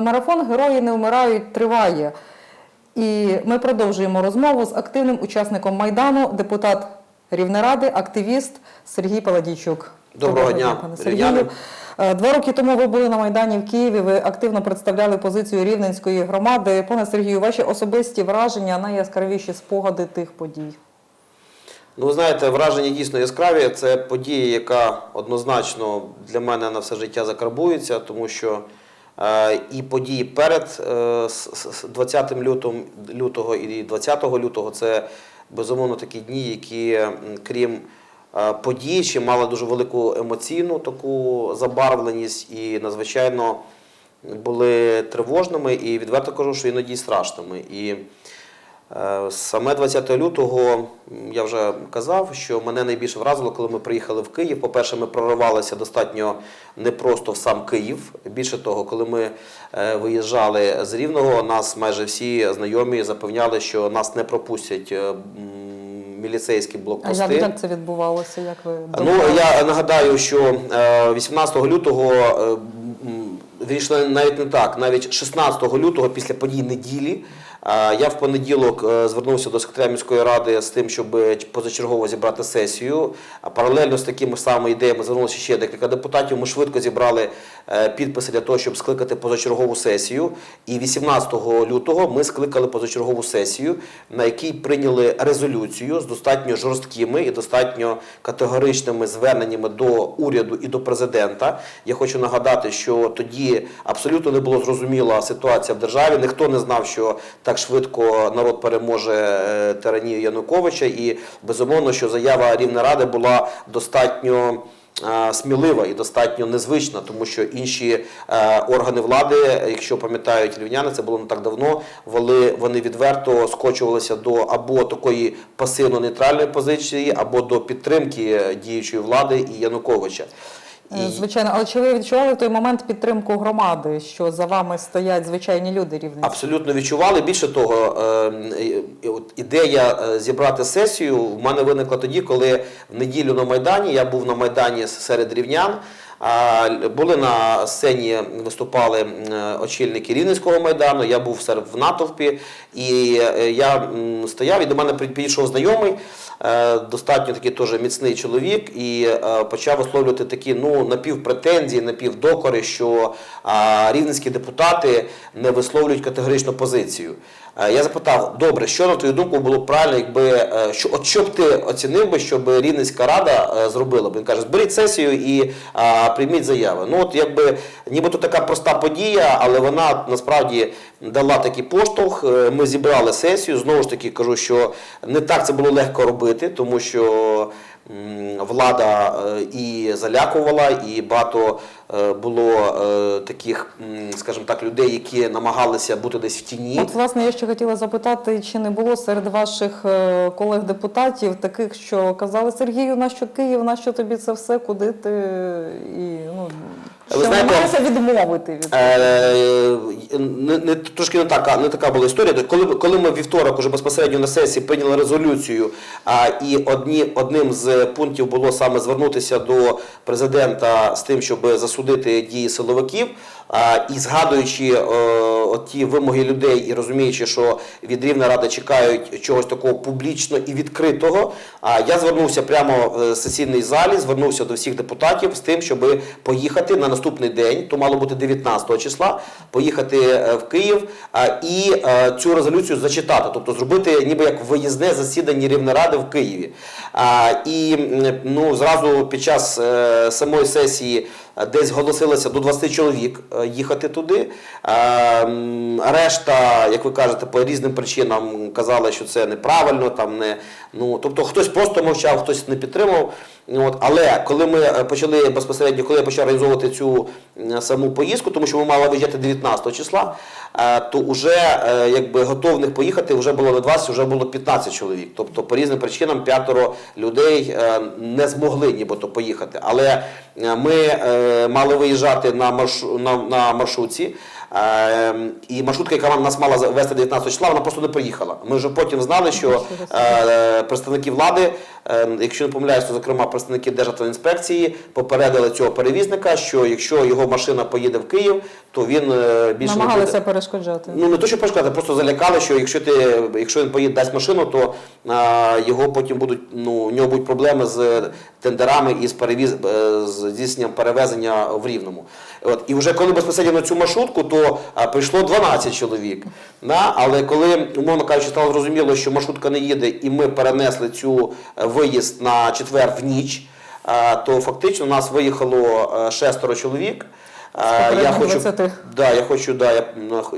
Телемарафон Герої не вмирають триває. І ми продовжуємо розмову з активним учасником Майдану, депутат Рівнеради, активіст Сергій Паладійчук. Доброго дня, пане. Сергію. Е, Два роки тому ви були на Майдані в Києві. Ви активно представляли позицію Рівненської громади. Пане Сергію, ваші особисті враження, найяскравіші спогади тих подій. Ну, ви знаєте, враження дійсно яскраві. Це подія, яка однозначно для мене на все життя закарбується, тому що і події перед е, с- с- 20 лютом, лютого і 20 лютого це безумовно такі дні, які, крім е, подій, ще мали дуже велику емоційну таку забарвленість і надзвичайно були тривожними і відверто кажу, що іноді страшними. І Е, Саме 20 лютого я вже казав, що мене найбільше вразило, коли ми приїхали в Київ. По-перше, ми проривалися достатньо непросто в сам Київ. Більше того, коли ми е, виїжджали з Рівного, нас майже всі знайомі запевняли, що нас не пропустять е, міліцейські А блокпости. як, як це відбувалося? Як ви Ну я нагадаю, що е, 18 лютого, е, вірніше, навіть не так, навіть 16 лютого після подій неділі. Е, Я в понеділок е, звернувся до секретаря міської ради з тим, щоб позачергово зібрати сесію. Паралельно з такими самими ідеями звернулося ще декілька депутатів. Ми швидко зібрали е, підписи для того, щоб скликати позачергову сесію. І 18 лютого ми скликали позачергову сесію, на якій прийняли резолюцію з достатньо жорсткими і достатньо категоричними зверненнями до уряду і до президента. Я хочу нагадати, що тоді абсолютно не було зрозуміла ситуація в державі. Ніхто не знав, що так швидко народ переможе е, тиранію Януковича. І безумовно, що заява Рівнеради була достатньо. Е, Смілива і достатньо незвична, тому що інші е, органи влади, якщо пам'ятають рівняни, це було не так давно. Вони, вони відверто скочувалися до або такої пасивно-нейтральної позиції, або до підтримки діючої влади і Януковича. Е, І Звичайно, але чи ви відчували в той момент підтримку громади, що за вами стоять звичайні люди рівненські? Абсолютно відчували. Більше того, е, е, от ідея е, зібрати сесію в мене виникла тоді, коли в неділю на Майдані я був на Майдані серед рівнян. Були на сцені, виступали е, очільники Рівненського майдану. Я був в натовпі, і я стояв, і до мене підійшов знайомий, достатньо такий теж міцний чоловік, і е, почав висловлювати такі ну напівпретензії, напівдокори, що рівненські депутати не висловлюють категоричну позицію. Е, Я запитав, добре, що на твою думку було б правильно, якби е, що, от що б ти оцінив би, щоб Рівненська рада е, зробила? б? Він каже, зберіть сесію і а, прийміть заяви. Ну от якби нібито така проста подія, але вона насправді дала такий поштовх. Ми зібрали сесію. Знову ж таки кажу, що не так це було легко робити, тому що влада е, і залякувала, і багато е, було е, таких, скажімо так, людей, які намагалися бути десь в тіні. От, власне, я ще хотіла запитати, чи не було серед ваших колег-депутатів таких, що казали Сергію, нащо Київ, нащо тобі це все, куди ти і ну Ви що знаєте, намагалися відмовити від цього? Е, не, не, трошки не така, не така була історія. Коли, коли ми вівторок уже безпосередньо на сесії прийняли резолюцію, а, і одні, одним з пунктів було саме звернутися до президента з тим, щоб засудити дії силовиків, а, і згадуючи е, от ті вимоги людей і розуміючи, що від Рівна Ради чекають чогось такого публічно і відкритого, а, я звернувся прямо в сесійній залі, звернувся до всіх депутатів з тим, щоб поїхати на наступний день, то мало бути 19 числа, поїхати е, в Київ і е, цю резолюцію зачитати, тобто зробити ніби як виїзне засідання Рівнеради в Києві. І ну, зразу під час е, самої сесії десь голосилося до 20 чоловік е, їхати туди. Решта, як ви кажете, по різним причинам казали, що це неправильно, там не ну тобто хтось просто мовчав, хтось не підтримав. От, але коли ми е, почали безпосередньо, коли я почав реалізовувати цю саму поїздку, тому що ми мали виїжджати 19 числа, е, то вже е, якби готовних поїхати вже було не 20, вже було 15 чоловік. Тобто по різним причинам п'ятеро людей е, не змогли нібито поїхати. Але е, ми е, мали виїжджати на, маршу, на, маршрутці. Е, І маршрутка, яка нас мала вести 19 числа, вона просто не приїхала. Ми вже потім знали, що е, представники влади е, якщо не помиляюсь, то зокрема представники Державтоінспекції попередили цього перевізника, що якщо його машина поїде в Київ, то він е, більше не Намагалися буде. перешкоджати. Ну не то, що перешкодити, просто залякали, що якщо ти, якщо він поїде дасть машину, то а, його потім будуть, ну у нього будуть проблеми з тендерами і з перевіз е, з здійсненням перевезення в Рівному. От і вже коли безпосередньо на цю маршрутку, то а, прийшло 12 чоловік. Да? Але коли, умовно кажучи, стало зрозуміло, що маршрутка не їде, і ми перенесли цю е, виїзд на четвер в ніч, то фактично у нас виїхало е, шестеро чоловік. Я хочу, Да, я хочу, да, я,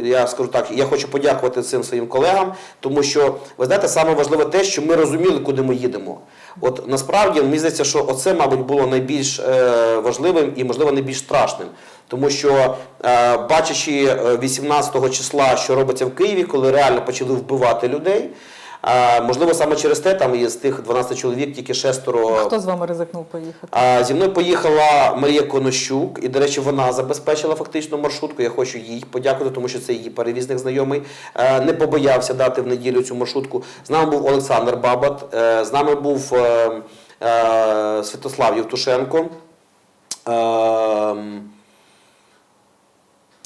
я скажу так, я хочу подякувати цим своїм колегам, тому що ви знаєте, саме важливе те, що ми розуміли, куди ми їдемо. От насправді мені здається, що оце, мабуть, було найбільш е, важливим і, можливо, найбільш страшним. Тому що, е, бачачи е, 18 числа, що робиться в Києві, коли реально почали вбивати людей, е, можливо, саме через те, там із тих 12 чоловік тільки шестеро Хто з вами ризикнув поїхати? а, зі мною поїхала Марія Конощук, і, до речі, вона забезпечила фактично маршрутку. Я хочу їй подякувати, тому що це її перевізник знайомий. Е, Не побоявся дати в неділю цю маршрутку. З нами був Олександр Бабат, е, з нами був е, Святослав Євтушенко. Ем,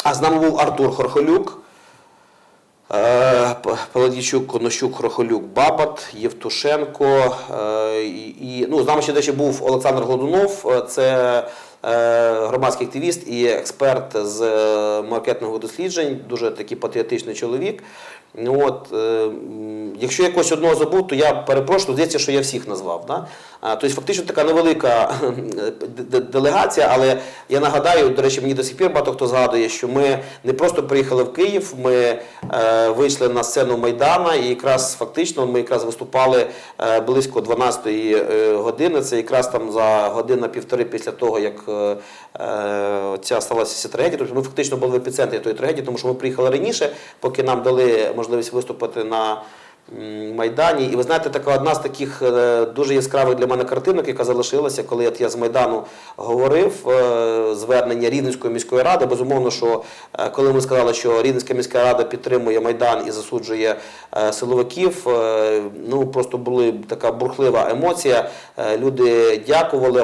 А з нами був Артур Хорхолюк. Е, П- Паладійчук, Конощук, Хрохолюк, Бабат, Євтушенко. е, І, ну, з нами ще дещо був Олександр Годунов, е, це громадський активіст і експерт з маркетингових досліджень, дуже такий патріотичний чоловік. Ну, От, е, якщо якось одного забув, то я перепрошую, здається, що я всіх назвав. Да? Тобто фактично така невелика делегація, але я нагадаю, до речі, мені до сих пір багато хто згадує, що ми не просто приїхали в Київ, ми е, вийшли на сцену Майдана, і якраз фактично ми якраз виступали е, близько 12-ї е, години. Це якраз там за година-півтори після того, як е, е, ця сталася трагедія. Тобто ми фактично були в епіцентрі тої трагедії, тому що ми приїхали раніше, поки нам дали можливість виступити на Майдані. І ви знаєте, така одна з таких е, дуже яскравих для мене картинок, яка залишилася, коли я з Майдану говорив е, звернення Рівненської міської ради. Безумовно, що е, коли ми сказали, що Рівненська міська рада підтримує Майдан і засуджує силовиків, ну просто була така бурхлива емоція. Люди дякували,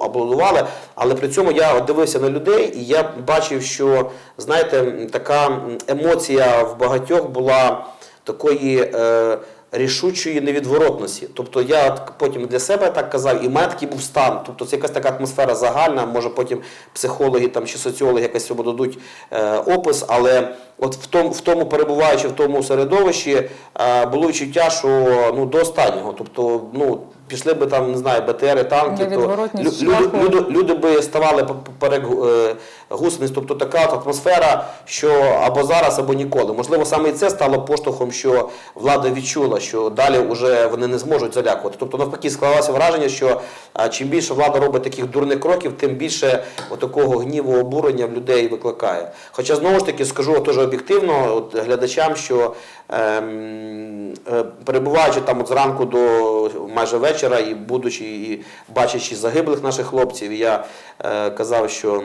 аплодували. Але при цьому я дивився на людей, і я бачив, що знаєте, така емоція в багатьох була такої е, рішучої невідворотності. Тобто я потім для себе так казав, і в мене такий був стан. Тобто це якась така атмосфера загальна, може потім психологи там, чи соціологи якось цьому дадуть е, опис, але от в тому, в тому перебуваючи в тому середовищі, е, було відчуття, що ну, до останнього. Тобто, ну, пішли би там, не знаю, БТРи, танки, то люди, шляху. люди, люди би ставали по- поперек е, гусениць, тобто така от атмосфера, що або зараз, або ніколи. Можливо, саме і це стало поштовхом, що влада відчула, що далі вже вони не зможуть залякувати. Тобто, навпаки, склалося враження, що а, чим більше влада робить таких дурних кроків, тим більше такого гніву, обурення в людей викликає. Хоча знову ж таки скажу теж об'єктивно от, глядачам, що ем, е, перебуваючи там от зранку до майже вечора і будучи і бачачи загиблих наших хлопців, я е, казав, що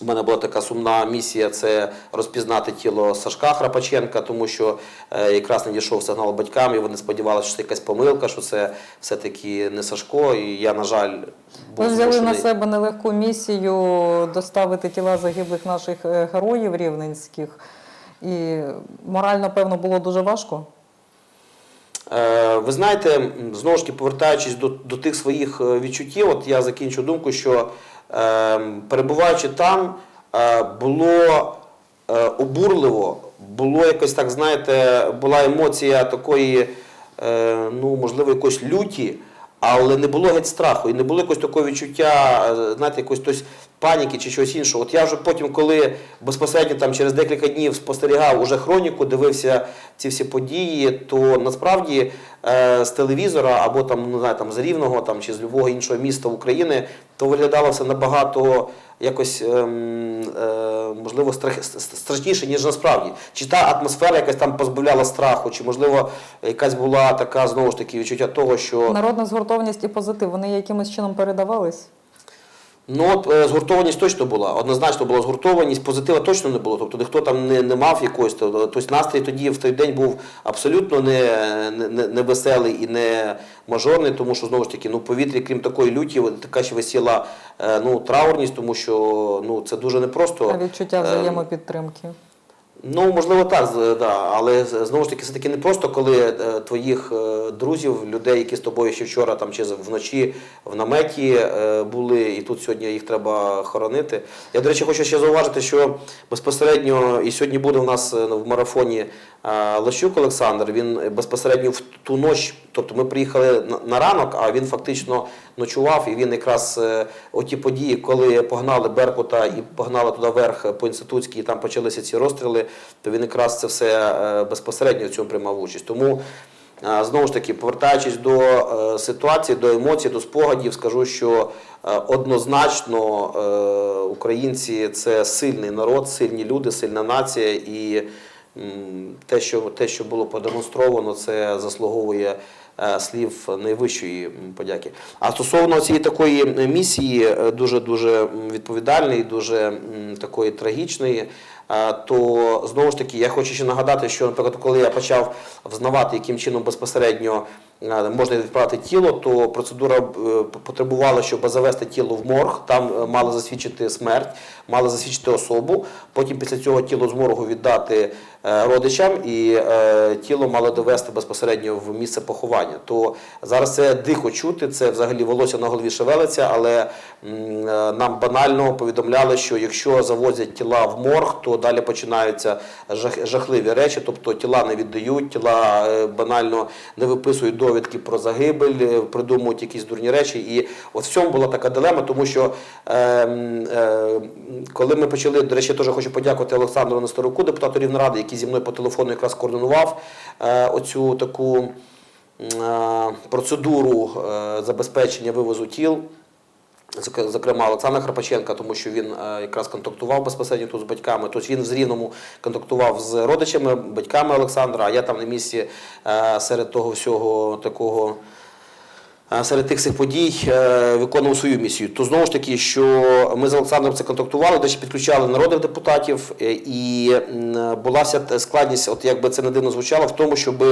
у мене була така сумна місія це розпізнати тіло Сашка Храпаченка, тому що е, якраз надійшов сигнал батькам, і вони сподівалися, що це якась помилка, що це все-таки не Сашко. І я, на жаль, був Ви взяли на себе нелегку місію доставити тіла загиблих наших е, героїв рівненських. І морально, певно, було дуже важко. Е, Ви знаєте, знову ж таки, повертаючись до, до тих своїх е, відчуттів, от я закінчу думку, що е, перебуваючи там, було обурливо, було якось так, знаєте, була емоція такої, ну, можливо, якоїсь люті. Але не було геть страху, і не було якогось такого відчуття, знаєте, якоїсь тось паніки чи чогось іншого. От я вже потім, коли безпосередньо там через декілька днів спостерігав уже хроніку, дивився ці всі події, то насправді е, з телевізора або там, не знаю, там з Рівного там, чи з любого іншого міста України, то виглядало все набагато якось ем, е, можливо страх, страшніше, ніж насправді. Чи та атмосфера якась там позбавляла страху, чи можливо якась була така знову ж таки відчуття того, що Народна згуртованість і позитив, вони якимось чином передавались. Ну, е, згуртованість точно була. Однозначно була згуртованість, позитива точно не було. Тобто ніхто там не, не мав якогось. Тобто настрій тоді в той день був абсолютно не, не, не- веселий і не мажорний, тому що знову ж таки, ну, повітрі, крім такої люті, така ще висіла е, ну, траурність, тому що ну, це дуже непросто. А відчуття Ем, взаємопідтримки. Ну, можливо, так, да. але знову ж таки, це таки не просто, коли е, твоїх е, друзів, людей, які з тобою ще вчора там чи вночі в наметі е, були, і тут сьогодні їх треба хоронити. Я, до речі, хочу ще зауважити, що безпосередньо і сьогодні буде у нас в марафоні Лащук Олександр. Він безпосередньо в ту ніч, тобто ми приїхали на, на ранок, а він фактично ночував, і він якраз оті події, коли погнали Беркута і погнали туди вверх по інститутській, і там почалися ці розстріли, то він якраз це все е, безпосередньо в цьому приймав участь. Тому е, знову ж таки, повертаючись до е, ситуації, до емоцій, до спогадів, скажу, що однозначно українці це сильний народ, сильні люди, сильна нація і. Те, що, те, що було продемонстровано, це заслуговує слів найвищої подяки. А стосовно цієї такої місії, дуже дуже відповідальної, дуже такої трагічної, то знову ж таки я хочу ще нагадати, що, наприклад, коли я почав взнавати, яким чином безпосередньо е, можна відправити тіло, то процедура е, потребувала, щоб завести тіло в морг, там е, мали засвідчити смерть, мали засвідчити особу. Потім після цього тіло з моргу віддати е, родичам, і тіло мали довести безпосередньо в місце поховання. То зараз це дико чути, це взагалі волосся на голові шевелиться, але нам банально повідомляли, що якщо завозять тіла в морг, то далі починаються жахливі речі, тобто тіла не віддають, тіла банально не виписують довідки про загибель, е, придумують якісь дурні речі. І от в цьому була така дилема, тому що е, е, коли ми почали, до речі, я теж хочу подякувати Олександру Нестеруку, депутату Рівноради, який зі мною по телефону якраз координував е, оцю таку е, процедуру е, забезпечення вивозу тіл. Зок- Зокрема, Олександра Харпаченка, тому що він е, якраз контактував безпосередньо тут з батьками. Тобто він з Рівному контактував з родичами, батьками Олександра, а я там на місці е, серед того всього такого. е, Серед тих всіх подій виконував свою місію. То знову ж таки, що ми з Олександром це контактували, де ще підключали народних депутатів, і була вся складність, от якби це не дивно звучало, в тому, щоб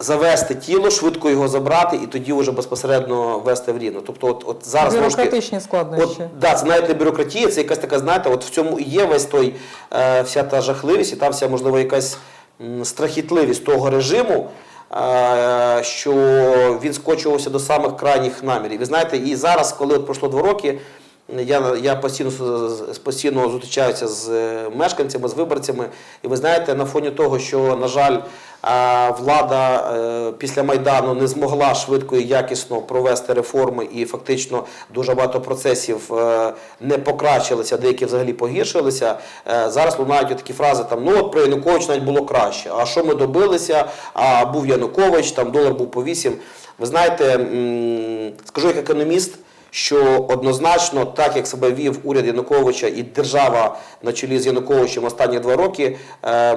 завести тіло, швидко його забрати і тоді вже безпосередньо вести в рівно. Тобто, от, от зараз Бюрократичні складнощі. От, да, це навіть не бюрократія, це якась така, знаєте, от в цьому і є весь той, е, вся та жахливість, і та вся, можливо, якась м, страхітливість того режиму, е, що він скочувався до самих крайніх намірів. Ви знаєте, і зараз, коли от пройшло два роки, я, я постійно, постійно зустрічаюся з е, мешканцями, з виборцями, і ви знаєте, на фоні того, що, на жаль, влада е, після Майдану не змогла швидко і якісно провести реформи, і фактично дуже багато процесів е, не покращилися, деякі взагалі погіршилися. Е, Зараз лунають такі фрази: там ну от при Януковичу навіть було краще. А що ми добилися? А був Янукович, там долар був по 8. Ви знаєте, скажу як економіст що однозначно, так як себе вів уряд Януковича і держава на чолі з Януковичем останні два роки,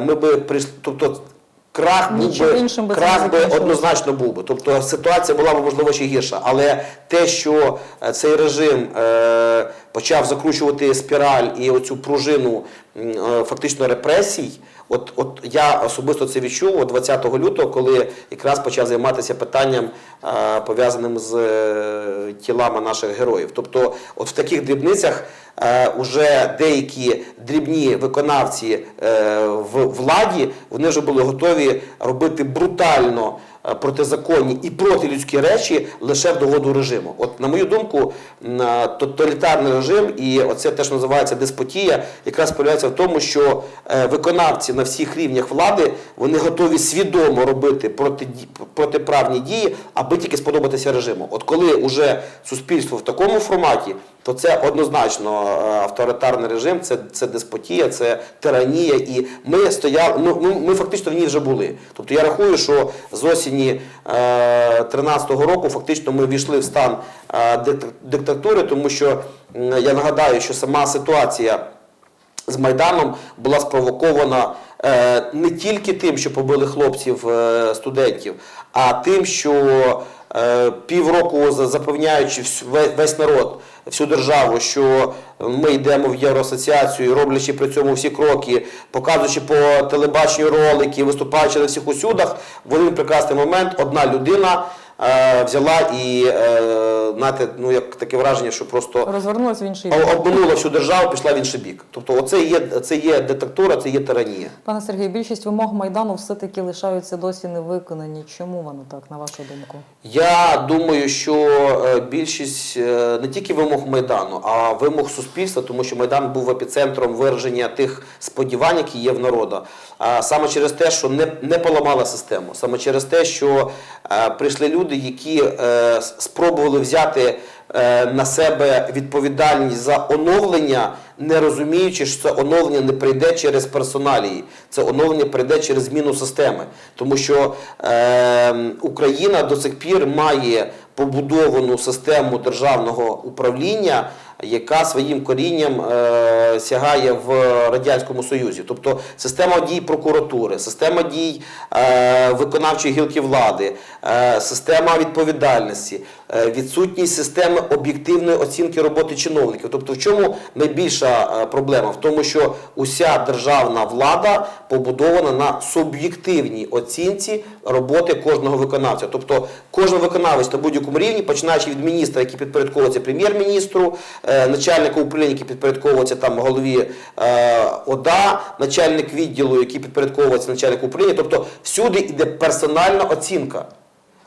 ми би тобто крах був би, би крах би однозначно був би. Тобто ситуація була б можливо ще гірша. Але те, що е, цей режим е, почав закручувати спіраль і оцю пружину е, фактично репресій. От, от я особисто це відчув от 20 лютого, коли якраз почав займатися питанням е, пов'язаним з е, тілами наших героїв. Тобто, от в таких дрібницях е, деякі дрібні виконавці в владі вони вже були готові робити брутально протизаконні і протилюдські речі лише в догоду режиму. От на мою думку, е, тоталітарний режим і оце те, що називається деспотія, якраз полягається в тому, що е, виконавці на всіх рівнях влади вони готові свідомо робити протиправні дії, аби тільки сподобатися режиму. От коли уже суспільство в такому форматі, то це однозначно е, авторитарний режим, це, це деспотія, це тиранія. І ми стояли, ну, ми, ми фактично в ній вже були. Тобто я рахую, що з осені 2013 року фактично ми війшли в стан е, диктатури, тому що я нагадаю, що сама ситуація з Майданом була спровокована е, не тільки тим, що побили хлопців е, студентів, а тим, що е, півроку за- запевняючи ве- весь народ, всю державу, що ми йдемо в Євроасоціацію, роблячи при цьому всі кроки, показуючи по телебаченню ролики, виступаючи на всіх усюдах, в один прекрасний момент одна людина е, взяла і е, знаєте, ну як таке враження, що просто Розвернулась в інший бік. о- обманула всю державу, пішла в інший бік. Тобто, оце є це є диктатура, це є тиранія. Пане Сергію, більшість вимог Майдану все-таки лишаються досі не виконані. Чому воно так, на вашу думку? Я думаю, що е, більшість е, не тільки вимог Майдану, а вимог суспільства, тому що Майдан був епіцентром вираження тих сподівань, які є в народа. А саме через те, що не, не поламала систему, саме через те, що е, прийшли люди, які е, спробували взяти е, на себе відповідальність за оновлення, не розуміючи, що це оновлення не прийде через персоналії, це оновлення прийде через зміну системи. Тому що е, Україна до сих пір має побудовану систему державного управління, яка своїм корінням е, сягає в Радянському Союзі. Тобто система дій прокуратури, система дій е, виконавчої гілки влади, е, система відповідальності, відсутність системи об'єктивної оцінки роботи чиновників. Тобто, в чому найбільша проблема? В тому, що уся державна влада побудована на суб'єктивній оцінці роботи кожного виконавця. Тобто кожен виконавець на будь-якому рівні, починаючи від міністра, який підпорядковується прем'єр-міністру, начальника управління, який підпорядковується там голові е, ОДА, начальник відділу, який підпорядковується начальнику управління. Тобто всюди йде персональна оцінка.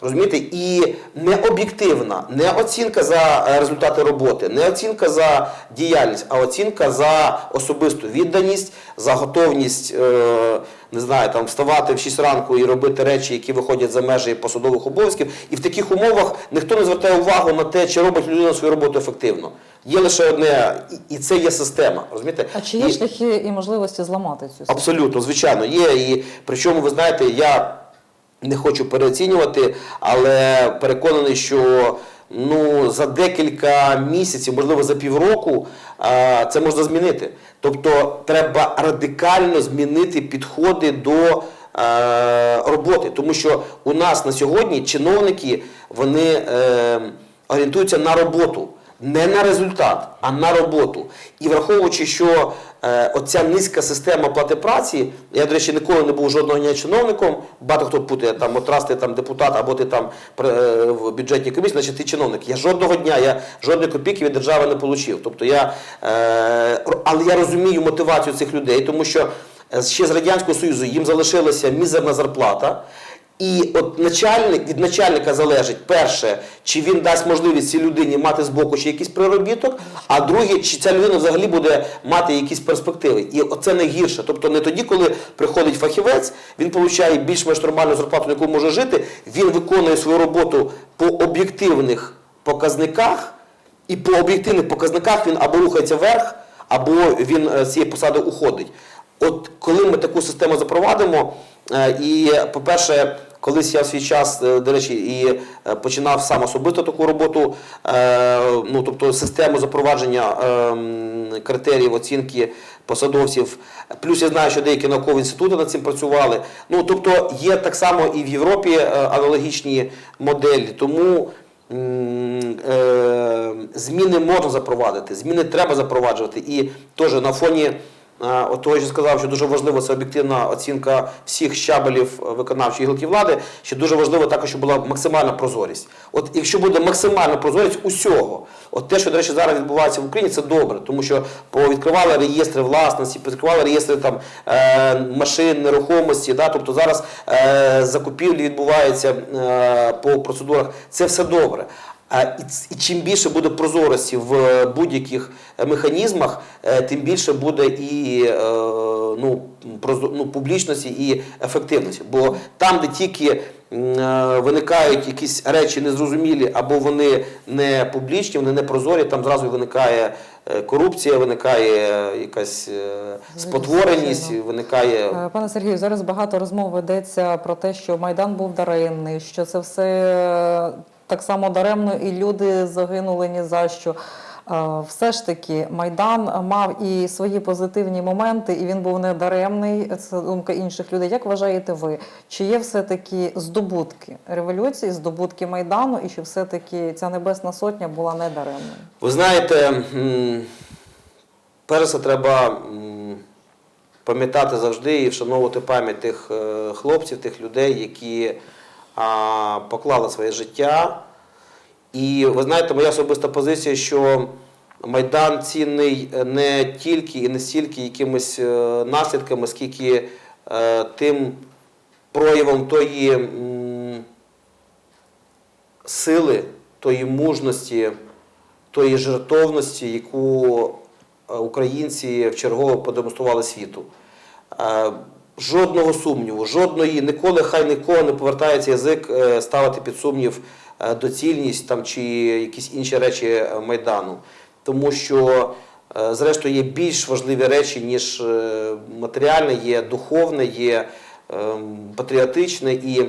Розумієте, і не об'єктивна, не оцінка за е, результати роботи, не оцінка за діяльність, а оцінка за особисту відданість, за готовність, е, не знаю, там вставати в 6 ранку і робити речі, які виходять за межі посадових обов'язків. І в таких умовах ніхто не звертає увагу на те, чи робить людина свою роботу ефективно. Є лише одне, і- і це є система. Розумієте? А чи є І- шляхи і можливості зламати цю систему? Абсолютно, звичайно, є. І причому, ви знаєте, я не хочу переоцінювати, але переконаний, що ну, за декілька місяців, можливо, за півроку, це можна змінити. Тобто треба радикально змінити підходи до е, роботи, тому що у нас на сьогодні чиновники вони е, орієнтуються на роботу. Не на результат, а на роботу. І враховуючи, що е, оця низька система плати праці, я, до речі, ніколи не був жодного дня чиновником, багато хто путає, там, от раз ти там депутат, або ти там е, в бюджетній комісії, значить ти чиновник. Я жодного дня, я жодної копійки від держави не отримав. Тобто я, е, але я розумію мотивацію цих людей, тому що е, ще з Радянського Союзу їм залишилася мізерна зарплата. І от начальник від начальника залежить перше, чи він дасть можливість цій людині мати з боку ще якийсь приробіток, а друге, чи ця людина взагалі буде мати якісь перспективи. І оце найгірше. Тобто не тоді, коли приходить фахівець, він отримує більш-менш нормальну зарплату, на яку може жити, він виконує свою роботу по об'єктивних показниках, і по об'єктивних показниках він або рухається вверх, або він е, з цієї посади уходить. От коли ми таку систему запровадимо, і, по-перше, колись я в свій час, е, до речі, і е, починав сам особисто таку роботу, е, ну тобто систему запровадження е, критеріїв оцінки посадовців. Плюс я знаю, що деякі наукові інститути над цим працювали. Ну тобто є так само і в Європі е, аналогічні моделі. Тому е, зміни можна запровадити, зміни треба запроваджувати. І теж на фоні е, от того, що сказав, що дуже важливо це об'єктивна оцінка всіх щабелів е, виконавчої гілки влади. Ще дуже важливо також, щоб була максимальна прозорість. От якщо буде максимальна прозорість усього, от те, що до речі зараз відбувається в Україні, це добре, тому що повідкривали реєстри власності, відкривали реєстри там е, машин, нерухомості. Да? Тобто зараз е, закупівлі відбуваються е, по процедурах. Це все добре. І, чим більше буде прозорості в е, будь-яких е, механізмах, е, тим більше буде і ну, ну, публічності і ефективності. Бо там, де тільки виникають якісь речі незрозумілі або вони не публічні, вони не прозорі, там зразу виникає корупція, виникає якась спотвореність, виникає. Пане Сергію, зараз багато розмов ведеться про те, що Майдан був даремний, що це все так само даремно, і люди загинули ні за що. Е, Все ж таки, Майдан мав і свої позитивні моменти, і він був недаремний. Це думка інших людей. Як вважаєте ви? Чи є все-таки здобутки революції, здобутки Майдану, і чи все-таки ця Небесна Сотня була недаремною? Ви знаєте, м, перш за все треба пам'ятати завжди і вшановувати пам'ять тих е, хлопців, тих людей, які а, поклали своє життя. І ви знаєте, моя особиста позиція, що Майдан цінний не тільки і не стільки якимись е, наслідками, скільки е, тим проявом тої сили, тої мужності, тої жертовності, яку е, українці вчергово продемонстрували світу. Жодного сумніву, жодної, ніколи хай нікого не повертається язик е, ставити під сумнів е, доцільність там, чи якісь інші речі е, Майдану. Тому що, зрештою, є більш важливі речі, ніж матеріальне, є духовне, є патріотичне. І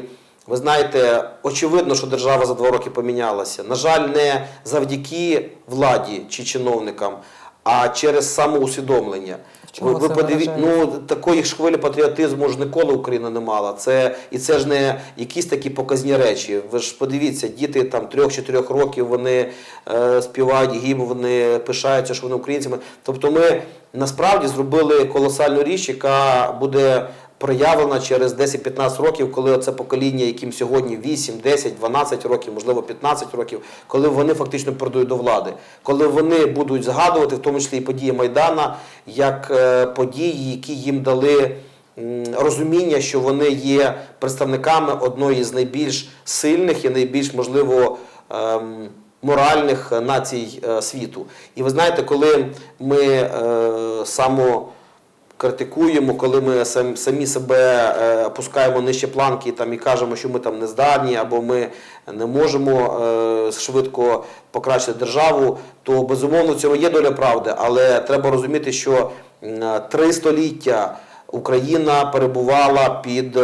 ви знаєте, очевидно, що держава за два роки помінялася. На жаль, не завдяки владі чи чиновникам, а через самоусвідомлення. Чому це подиві- ну, такої ж хвилі патріотизму ж ніколи Україна не мала. Це, і це ж не якісь такі показні речі. Ви ж подивіться, діти там трьох-чотирьох років вони е, співають гімн, вони пишаються, що вони українцями. Тобто ми насправді зробили колосальну річ, яка буде проявлена через 10-15 років, коли це покоління, яким сьогодні 8, 10, 12 років, можливо 15 років, коли вони фактично перейдуть до влади, коли вони будуть згадувати, в тому числі і події Майдана, як е, події, які їм дали розуміння, що вони є представниками одної з найбільш сильних і найбільш можливо. ем, Моральних е, націй е, світу. І ви знаєте, коли ми само критикуємо, коли ми сам- самі себе е, опускаємо нижче планки там, і кажемо, що ми там не здатні або ми не можемо е, швидко покращити державу, то безумовно в цьому є доля правди, але треба розуміти, що м, три століття Україна перебувала під.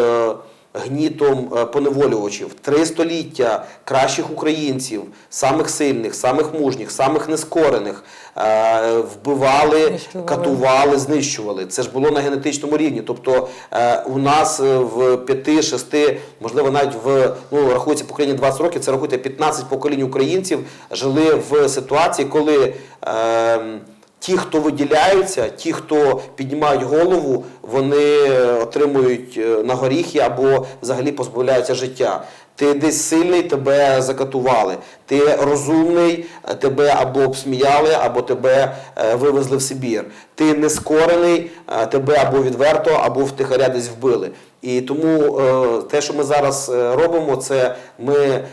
Гнітом е, поневолювачів три століття кращих українців, самих сильних, самих мужніх, самих нескорених е, вбивали, Знищували. катували, знищували. Це ж було на генетичному рівні. Тобто е, у нас в 5-6, можливо, навіть в ну рахується покоління 20 років, це рахуйте 15 поколінь українців жили в ситуації, коли. Е, Ті, хто виділяються, ті, хто піднімають голову, вони е, отримують е, на горіхи або взагалі позбавляються життя. Ти десь сильний, тебе закатували. Ти розумний, е, тебе або обсміяли, або тебе вивезли в Сибір. Ти нескорений, тебе або відверто, або втихаря десь вбили. І тому е, те, що ми зараз е, робимо, це ми е,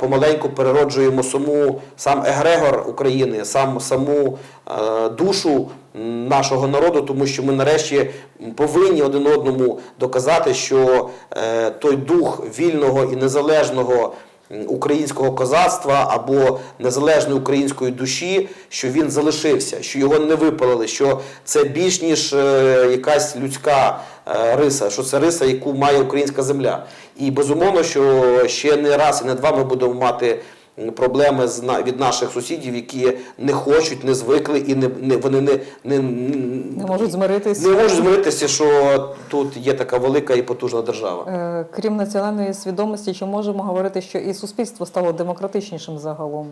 помаленьку перероджуємо саму сам егрегор України, сам саму душу нашого народу, тому що ми нарешті повинні один одному доказати, що той дух вільного і незалежного. Українського козацтва або незалежної української душі, що він залишився, що його не випалили, що це більш ніж е, якась людська е, риса, що це риса, яку має українська земля. І безумовно, що ще не раз і не два ми будемо мати проблеми з від наших сусідів, які не хочуть, не звикли і не, не вони не, не, Не можуть змиритися. не можуть змиритися, що тут є така велика і потужна держава. Е, Крім національної свідомості, чи можемо говорити, що і суспільство стало демократичнішим загалом?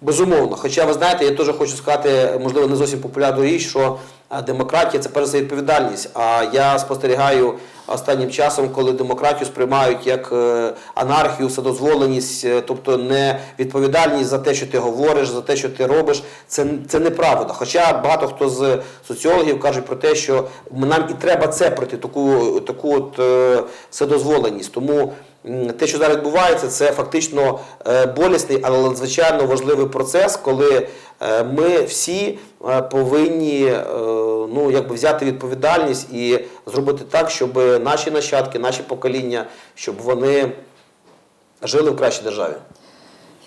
Безумовно. Хоча ви знаєте, я теж хочу сказати, можливо, не зовсім популярну річ, що демократія це перш за відповідальність. А я спостерігаю останнім часом, коли демократію сприймають як е, анархію, вседозволеність, е, тобто не відповідальність за те, що ти говориш, за те, що ти робиш. Це, це неправда. Хоча багато хто з соціологів кажуть про те, що нам і треба це пройти, таку, таку от е, вседозволеність. Тому те, що зараз відбувається, це фактично е, болісний, але надзвичайно важливий процес, коли е, ми всі е, повинні е, ну, якби взяти відповідальність і зробити так, щоб наші нащадки, наші покоління, щоб вони жили в кращій державі.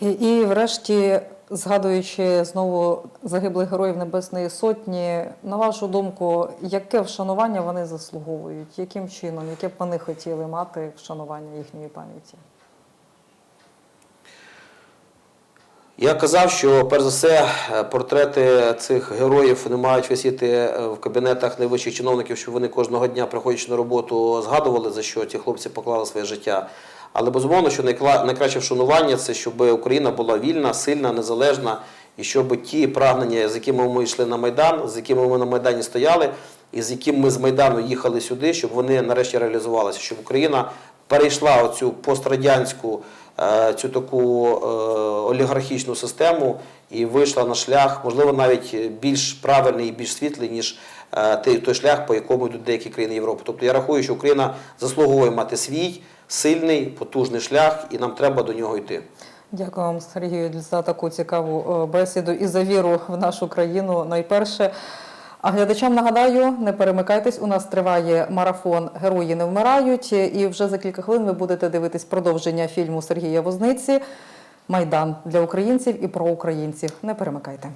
І, і врешті, згадуючи знову загиблих героїв Небесної Сотні, на вашу думку, яке вшанування вони заслуговують? Яким чином, яке б вони хотіли мати вшанування їхньої пам'яті? Я казав, що перш за все е, портрети цих героїв не мають висіти е, в кабінетах найвищих чиновників, щоб вони кожного дня, приходячи на роботу, згадували, за що ті хлопці поклали своє життя. Але безумовно, що найкраще вшанування це щоб Україна була вільна, сильна, незалежна, і щоб ті прагнення, з якими ми йшли на Майдан, з якими ми на Майдані стояли, і з яким ми з Майдану їхали сюди, щоб вони нарешті реалізувалися, щоб Україна перейшла оцю пострадянську цю таку е, олігархічну систему і вийшла на шлях, можливо, навіть більш правильний і більш світлий, ніж е, той, шлях, по якому йдуть деякі країни Європи. Тобто я рахую, що Україна заслуговує мати свій сильний, потужний шлях, і нам треба до нього йти. Дякую вам, Сергію, за таку цікаву е, бесіду і за віру в нашу країну. Найперше. А глядачам нагадаю, не перемикайтесь. У нас триває марафон Герої не вмирають. І вже за кілька хвилин ви будете дивитись продовження фільму Сергія Возниці Майдан для українців і про українців. Не перемикайте.